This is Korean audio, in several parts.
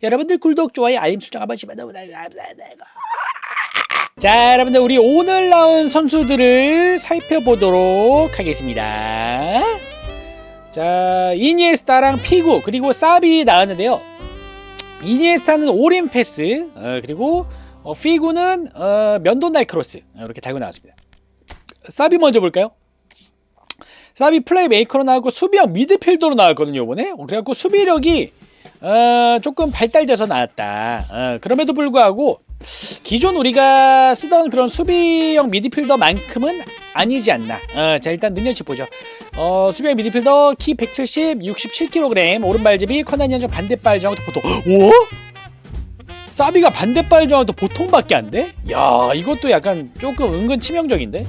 여러분들 구독, 좋아요, 알림 설정 한 너무 감사합니다. 자, 여러분들 우리 오늘 나온 선수들을 살펴보도록 하겠습니다. 자, 이니에스타랑 피구 그리고 사비 나왔는데요. 이니에스타는 오린 패스 어, 그리고 어, 피구는 어, 면도 날 크로스 어, 이렇게 달고 나왔습니다. 사비 먼저 볼까요? 사비 플레이 메이커로 나왔고 수비형 미드필더로 나왔거든요 이번에 어, 그래갖고 수비력이 어, 조금 발달돼서 나왔다 어, 그럼에도 불구하고 기존 우리가 쓰던 그런 수비형 미드필더만큼은 아니지 않나 어, 자 일단 능력치 보죠 어, 수비형 미드필더 키 170 67kg 오른발잡이 커난 연정 반대발 정도 보통 오? 사비가 반대발 정도 보통밖에 안 돼? 야 이것도 약간 조금 은근 치명적인데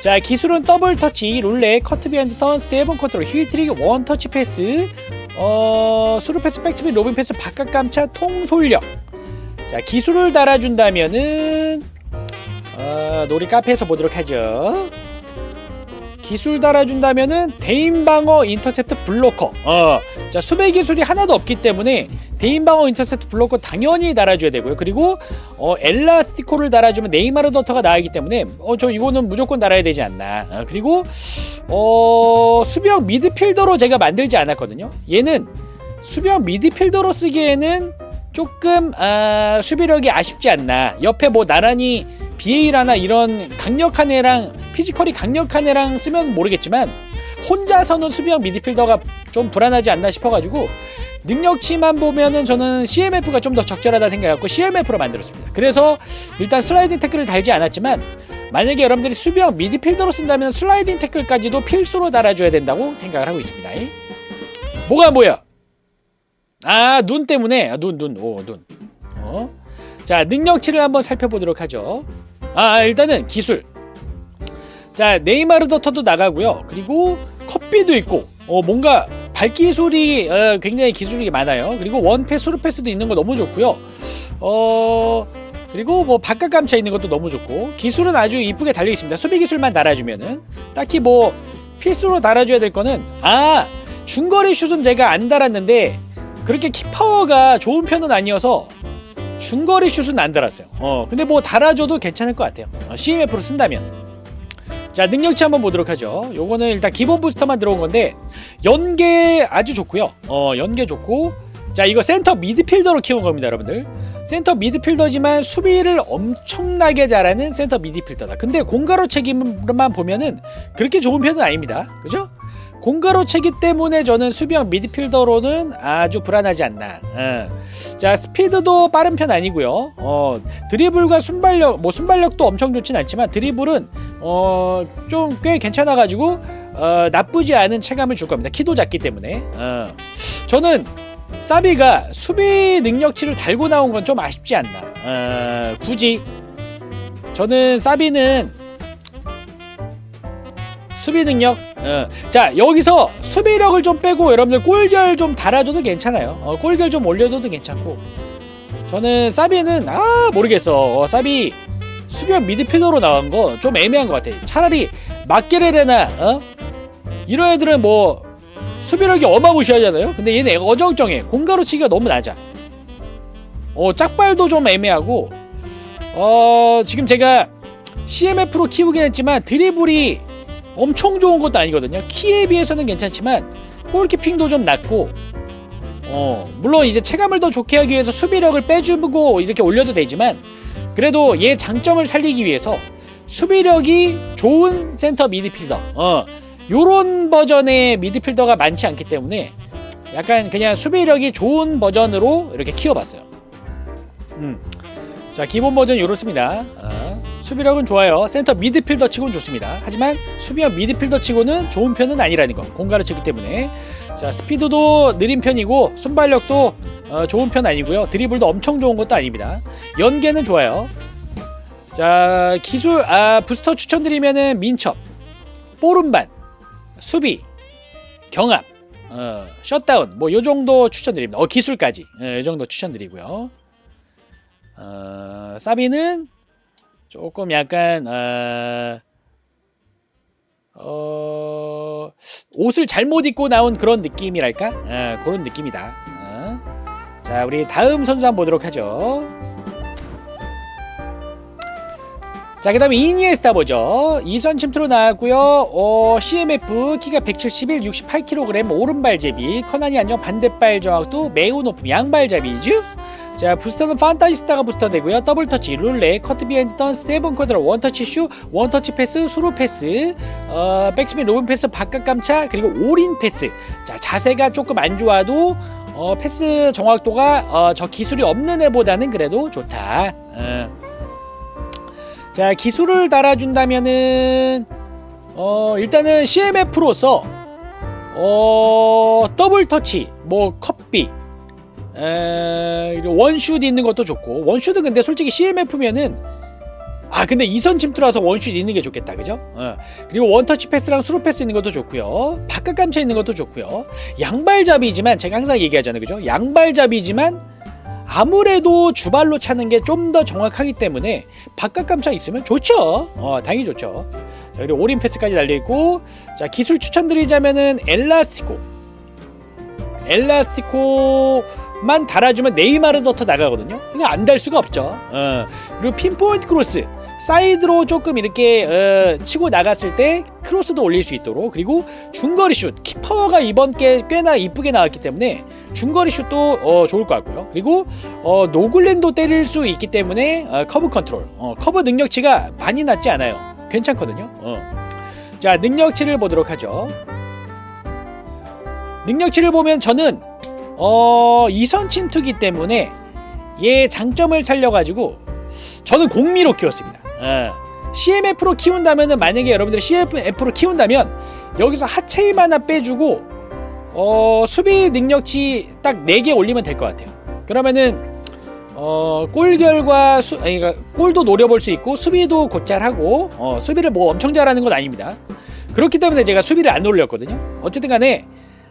자 기술은 더블 터치, 룰렛, 커트 비하인드 턴, 스테이븐 컨트롤, 힐 트릭, 원 터치 패스, 어 수루 패스, 백스핀, 로빙 패스, 바깥 감차, 통솔력. 자 기술을 달아준다면은 어, 놀이 카페에서 보도록 하죠. 기술 달아준다면은 대인 방어 인터셉트 블로커. 어, 자 수배 기술이 하나도 없기 때문에 대인 방어 인터셉트 블로커 당연히 달아줘야 되고요. 그리고 어, 엘라스티코를 달아주면 네이마르 더터가 나가기 때문에 어, 저 이거는 무조건 달아야 되지 않나. 어, 그리고 어, 수비형 미드필더로 제가 만들지 않았거든요. 얘는 수비형 미드필더로 쓰기에는 조금 아, 수비력이 아쉽지 않나. 옆에 뭐 나란히 BA라나 이런 강력한 애랑 피지컬이 강력한 애랑 쓰면 모르겠지만 혼자서는 수비형 미드필더가 좀 불안하지 않나 싶어가지고 능력치만 보면은 저는 CMF가 좀 더 적절하다 생각했고 CMF로 만들었습니다. 그래서 일단 슬라이딩 태클을 달지 않았지만 만약에 여러분들이 수비형 미드필더로 쓴다면 슬라이딩 태클까지도 필수로 달아줘야 된다고 생각을 하고 있습니다. 뭐가 뭐야? 아 눈 때문에 눈눈 오 눈. 어? 자 능력치를 한번 살펴보도록 하죠. 아 일단은 기술. 자 네이마르 더터도 나가고요. 그리고 컵비도 있고 어 뭔가 발기술이 어, 굉장히 기술이 많아요. 그리고 원패 수루패스도 있는 거 너무 좋고요. 어 그리고 뭐 바깥 감차 있는 것도 너무 좋고 기술은 아주 이쁘게 달려 있습니다. 수비 기술만 달아주면은 딱히 뭐 필수로 달아줘야 될 거는 아 중거리 슛은 제가 안 달았는데 그렇게 킥파워가 좋은 편은 아니어서 중거리 슛은 안 달았어요. 어 근데 뭐 달아줘도 괜찮을 것 같아요. 어, CMF로 쓴다면. 자 능력치 한번 보도록 하죠. 요거는 일단 기본 부스터만 들어온 건데 연계 아주 좋고요. 어 연계 좋고 자 이거 센터 미드필더로 키운 겁니다, 여러분들. 센터 미드필더지만 수비를 엄청나게 잘하는 센터 미드필더다. 근데 공가로 책임만 보면은 그렇게 좋은 편은 아닙니다. 그죠? 공가로 채기 때문에 저는 수비형 미드필더로는 아주 불안하지 않나. 어. 자 스피드도 빠른 편 아니고요. 어, 드리블과 순발력, 뭐 순발력도 엄청 좋진 않지만 드리블은 어, 좀 꽤 괜찮아가지고 어, 나쁘지 않은 체감을 줄 겁니다. 키도 작기 때문에. 어. 저는 사비가 수비 능력치를 달고 나온 건 좀 아쉽지 않나. 어, 굳이 저는 사비는 수비 능력. 어. 자 여기서 수비력을 좀 빼고 여러분들 골결 좀 달아줘도 괜찮아요. 어, 골결 좀 올려줘도 괜찮고. 저는 사비는 아 모르겠어. 어, 사비 수비형 미드필더로 나온 거 좀 애매한 것 같아. 차라리 마케레레나 어? 이런 애들은 뭐 수비력이 어마무시하잖아요. 근데 얘는 어정쩡해. 공가로 치기가 너무 낮아. 어 짝발도 좀 애매하고. 어 지금 제가 CMF로 키우긴 했지만 드리블이 엄청 좋은 것도 아니거든요. 키에 비해서는 괜찮지만 골키핑도 좀 낮고 어 물론 이제 체감을 더 좋게 하기 위해서 수비력을 빼주고 이렇게 올려도 되지만 그래도 얘 장점을 살리기 위해서 수비력이 좋은 센터 미드필더 어 요런 버전의 미드필더가 많지 않기 때문에 약간 그냥 수비력이 좋은 버전으로 이렇게 키워봤어요. 음. 자 기본 버전 이렇습니다. 어, 수비력은 좋아요. 센터 미드필더 치고는 좋습니다. 하지만 수비형 미드필더 치고는 좋은 편은 아니라는 거. 공간을 치기 때문에 자 스피드도 느린 편이고 순발력도 어, 좋은 편 아니고요. 드리블도 엄청 좋은 것도 아닙니다. 연계는 좋아요. 자 기술 아 부스터 추천드리면은 민첩, 뽀른반, 수비, 경합, 어, 셧다운 뭐 요 정도 추천드립니다. 어 기술까지 예, 요 정도 추천드리고요. 어, 사비는 조금 약간 어, 어, 옷을 잘못 입고 나온 그런 느낌이랄까 어, 그런 느낌이다. 어. 자, 우리 다음 선수 한번 보도록 하죠. 자, 그 다음에 이니에스타 보죠. 이선 침투로 나왔고요. 어, CMF 키가 171, 68kg, 오른발제비, 커난이 안정 반대발 정확도 매우 높음, 양발잡이죠. 자, 부스터는 판타지스타가 부스터 되고요. 더블 터치, 룰레, 커트 비하인드 턴, 세븐 쿼드로, 원터치 슈, 원터치 패스, 수루 패스, 어, 백스핀 로빈 패스, 바깥 감차, 그리고 올인 패스. 자, 자세가 조금 안 좋아도 어, 패스 정확도가 어, 저 기술이 없는 애보다는 그래도 좋다. 어. 자 기술을 달아준다면은 어 일단은 CMF로서 어 더블 터치 뭐 컵비 에, 그리고 원슛 있는 것도 좋고 원슛은 근데 솔직히 CMF면은 아 근데 이선 침투라서 원슛 있는 게 좋겠다 그죠? 어. 그리고 원터치 패스랑 수루 패스 있는 것도 좋고요 바깥 감차 있는 것도 좋고요 양발잡이지만 제가 항상 얘기하잖아요 그죠? 양발잡이지만 아무래도 주발로 차는 게 좀 더 정확하기 때문에 바깥 감차 있으면 좋죠. 어, 당연히 좋죠. 자, 그리고 올인 패스까지 달려 있고, 자 기술 추천드리자면은 엘라스티코, 엘라스티코 만 달아주면 네이마르 더터 나가거든요. 이거 안 달 수가 없죠. 어. 그리고 핀포인트 크로스. 사이드로 조금 이렇게 어, 치고 나갔을 때 크로스도 올릴 수 있도록 그리고 중거리 슛 키퍼가 이번 게 꽤나 이쁘게 나왔기 때문에 중거리 슛도 어, 좋을 것 같고요 그리고 어, 노글랜도 때릴 수 있기 때문에 어, 커브 컨트롤 어, 커브 능력치가 많이 낮지 않아요 괜찮거든요 어. 자 능력치를 보도록 하죠 능력치를 보면 저는 어, 이선 침투기 때문에 얘 장점을 살려가지고 저는 공미로 키웠습니다. 예. CMF로 키운다면은 만약에 여러분들이 CMF로 키운다면 여기서 하체 힘 하나 빼주고 어, 수비 능력치 딱 4개 올리면 될 것 같아요. 그러면은 어, 골 결과 수, 아니, 그러니까 골도 노려볼 수 있고 수비도 곧잘 하고 어, 수비를 뭐 엄청 잘하는 건 아닙니다. 그렇기 때문에 제가 수비를 안 올렸거든요. 어쨌든 간에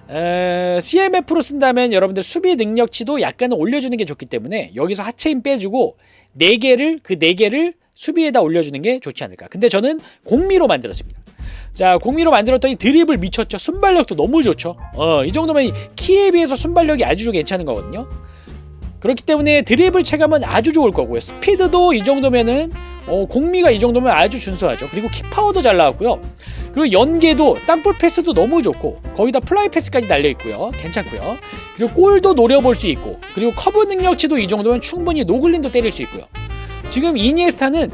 에, CMF로 쓴다면 여러분들 수비 능력치도 약간은 올려주는 게 좋기 때문에 여기서 하체 힘 빼주고 4개를 그 4개를 수비에다 올려주는 게 좋지 않을까. 근데 저는 공미로 만들었습니다. 자, 공미로 만들었더니 드리블 미쳤죠. 순발력도 너무 좋죠. 어, 이 정도면 키에 비해서 순발력이 아주 괜찮은 거거든요. 그렇기 때문에 드리블 체감은 아주 좋을 거고요. 스피드도 이 정도면은 어, 공미가 이 정도면 아주 준수하죠. 그리고 킥 파워도 잘 나왔고요. 그리고 연계도 땅볼 패스도 너무 좋고 거기다 플라이 패스까지 달려 있고요. 괜찮고요. 그리고 골도 노려볼 수 있고 그리고 커브 능력치도 이 정도면 충분히 노글린도 때릴 수 있고요. 지금 이니에스타는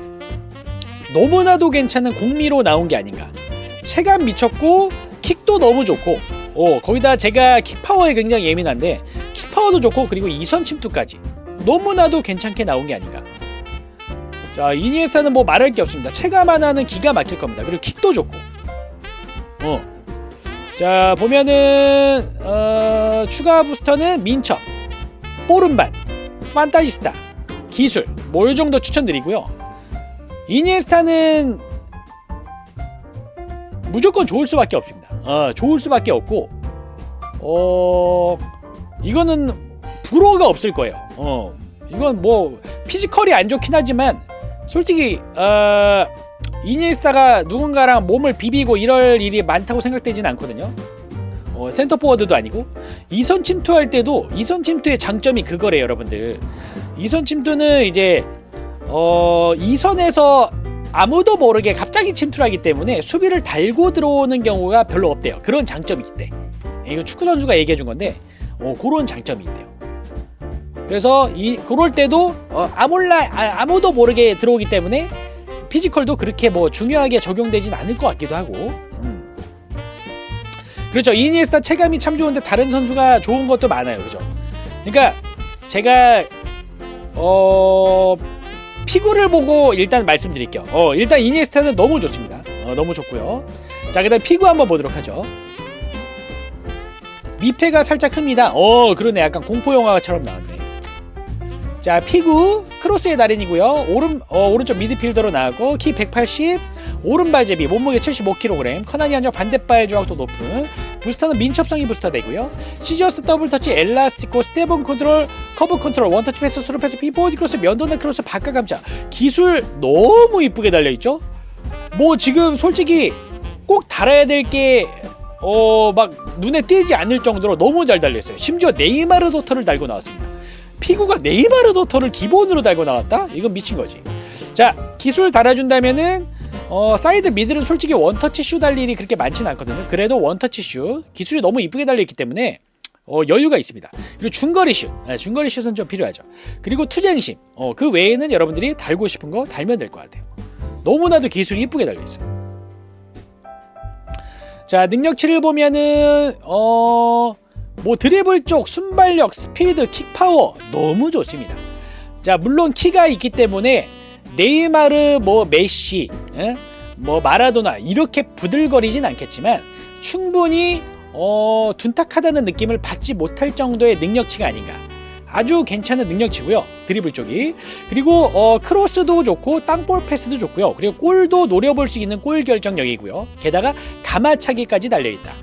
너무나도 괜찮은 공미로 나온 게 아닌가. 체감 미쳤고 킥도 너무 좋고 어, 거기다 제가 킥 파워에 굉장히 예민한데 킥 파워도 좋고 그리고 이선 침투까지 너무나도 괜찮게 나온 게 아닌가. 자 이니에스타는 뭐 말할 게 없습니다. 체감 하나는 기가 막힐 겁니다. 그리고 킥도 좋고. 어. 자 보면은 어, 추가 부스터는 민첩, 뽀른발, 판타지스타, 기술 뭐 이 정도 추천드리고요. 이니에스타는 무조건 좋을 수밖에 없습니다. 어, 좋을 수밖에 없고 어 이거는 불호가 없을 거예요. 어 이건 뭐 피지컬이 안 좋긴 하지만 솔직히 어 이니에스타가 누군가랑 몸을 비비고 이럴 일이 많다고 생각되진 않거든요. 어, 센터 포워드도 아니고 이선 침투할 때도 이선 침투의 장점이 그거래요, 여러분들. 이선 침투는 이제 어 이선에서 아무도 모르게 갑자기 침투를 하기 때문에 수비를 달고 들어오는 경우가 별로 없대요. 그런 장점이 있대. 이거 축구 선수가 얘기해 준 건데 어, 그런 장점이 있대요. 그래서 이 그럴 때도 어, 아몰라 아, 아무도 모르게 들어오기 때문에 피지컬도 그렇게 뭐 중요하게 적용되진 않을 것 같기도 하고. 음. 그렇죠. 이니에스타 체감이 참 좋은데 다른 선수가 좋은 것도 많아요. 그죠? 그러니까 제가 어 피구를 보고 일단 말씀드릴게요. 어, 일단 이니에스타는 너무 좋습니다. 어, 너무 좋고요. 자, 그다음 피구 한번 보도록 하죠. 미패가 살짝 큽니다. 어, 그러네. 약간 공포 영화처럼 나왔네. 자, 피구 크로스의 달인이고요. 오른 어, 오른쪽 미드필더로 나왔고 키 180, 오른발 제비, 몸무게 75kg, 커나니 한정 반대발 조각도 높은 부스터는 민첩성이 부스터 되고요. 시저스 더블 터치, 엘라스티코, 스테본 컨트롤, 커브 컨트롤, 원터치 패스, 스루 패스, 피포드 크로스, 면도는 크로스, 바깥 감자. 기술 너무 이쁘게 달려 있죠? 뭐 지금 솔직히 꼭 달아야 될게 어 막 눈에 띄지 않을 정도로 너무 잘 달려 있어요. 심지어 네이마르 도터를 달고 나왔습니다. 피구가 네이마르 도터를 기본으로 달고 나왔다? 이건 미친 거지. 자, 기술 달아준다면은 어, 사이드 미들은 솔직히 원터치 슈 달 일이 그렇게 많지는 않거든요. 그래도 원터치 슈 기술이 너무 이쁘게 달려있기 때문에 어, 여유가 있습니다. 그리고 중거리 슛, 네, 중거리 슛은 좀 필요하죠. 그리고 투쟁심, 어, 그 외에는 여러분들이 달고 싶은 거 달면 될 것 같아요. 너무나도 기술이 이쁘게 달려 있어요. 자, 능력치를 보면은 어, 뭐 드리블 쪽 순발력, 스피드, 킥 파워 너무 좋습니다. 자, 물론 키가 있기 때문에 네이마르, 뭐 메시, 예? 뭐 마라도나 이렇게 부들거리진 않겠지만 충분히 어, 둔탁하다는 느낌을 받지 못할 정도의 능력치가 아닌가. 아주 괜찮은 능력치고요. 드리블 쪽이. 그리고 어, 크로스도 좋고 땅볼 패스도 좋고요. 그리고 골도 노려볼 수 있는 골 결정력이고요. 게다가 가마차기까지 달려 있다.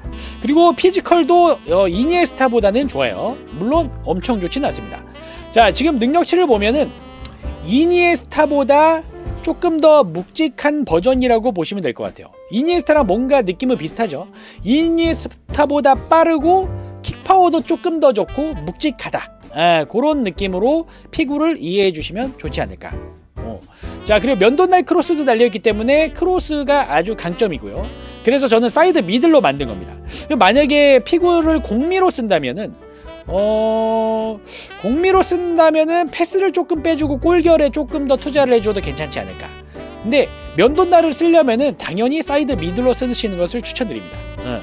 그리고 피지컬도 어, 이니에스타보다는 좋아요. 물론 엄청 좋지는 않습니다. 자, 지금 능력치를 보면은 이니에스타보다 조금 더 묵직한 버전이라고 보시면 될 것 같아요. 이니에스타랑 뭔가 느낌은 비슷하죠. 이니에스타보다 빠르고 킥파워도 조금 더 좋고 묵직하다. 아, 그런 느낌으로 피구를 이해해 주시면 좋지 않을까. 어. 자 그리고 면도날 크로스도 달려있기 때문에 크로스가 아주 강점이고요. 그래서 저는 사이드 미들로 만든 겁니다. 만약에 피구를 공미로 쓴다면은 어 공미로 쓴다면은 패스를 조금 빼주고 골결에 조금 더 투자를 해줘도 괜찮지 않을까. 근데 면도날을 쓰려면은 당연히 사이드 미들로 쓰시는 것을 추천드립니다. 어.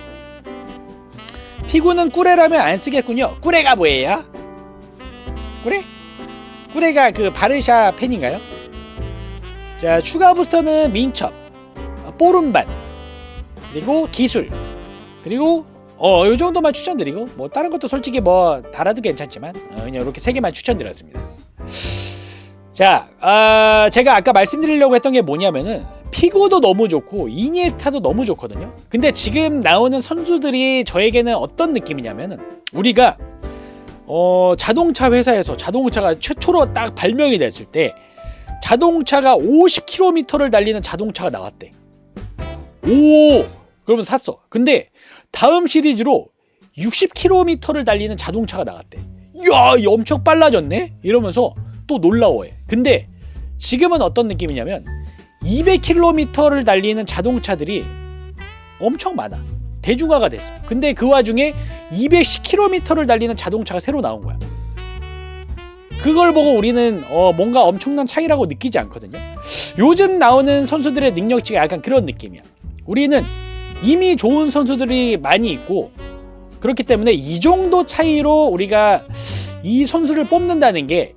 피구는 꾸레라면 안 쓰겠군요. 꾸레가 뭐예요? 꾸레? 꾸레가 그 바르샤 팬인가요? 자 추가 부스터는 민첩, 어, 뽀른반, 그리고 기술, 그리고 어, 요 정도만 추천드리고 뭐 다른 것도 솔직히 뭐 달아도 괜찮지만 어, 그냥 이렇게 세 개만 추천드렸습니다. 자, 아, 제가 아까 말씀드리려고 했던 게 뭐냐면은 피구도 너무 좋고 이니에스타도 너무 좋거든요. 근데 지금 나오는 선수들이 저에게는 어떤 느낌이냐면은 우리가 어, 자동차 회사에서 자동차가 최초로 딱 발명이 됐을 때 자동차가 50km를 달리는 자동차가 나왔대. 오! 그러면 샀어. 근데 다음 시리즈로 60km를 달리는 자동차가 나왔대. 이야, 이 엄청 빨라졌네? 이러면서 또 놀라워해. 근데 지금은 어떤 느낌이냐면 200km를 달리는 자동차들이 엄청 많아. 대중화가 됐어. 근데 그 와중에 210km를 달리는 자동차가 새로 나온 거야. 그걸 보고 우리는 어, 뭔가 엄청난 차이라고 느끼지 않거든요. 요즘 나오는 선수들의 능력치가 약간 그런 느낌이야. 우리는 이미 좋은 선수들이 많이 있고 그렇기 때문에 이 정도 차이로 우리가 이 선수를 뽑는다는 게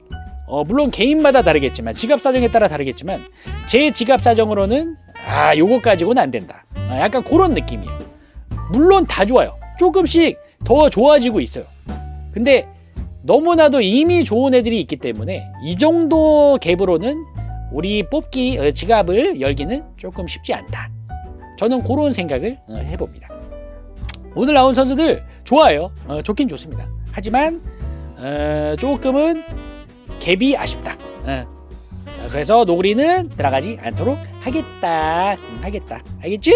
어, 물론 개인마다 다르겠지만 지갑 사정에 따라 다르겠지만 제 지갑 사정으로는 아 요거 가지고는 안 된다. 아, 약간 그런 느낌이에요. 물론 다 좋아요. 조금씩 더 좋아지고 있어요. 근데 너무나도 이미 좋은 애들이 있기 때문에 이 정도 갭으로는 우리 뽑기 어, 지갑을 열기는 조금 쉽지 않다. 저는 그런 생각을 어, 해봅니다. 오늘 나온 선수들 좋아요. 어, 좋긴 좋습니다. 하지만 어, 조금은 갭이 아쉽다. 그래서 노구리는 들어가지 않도록 하겠다. 음, 하겠다. 알겠죠?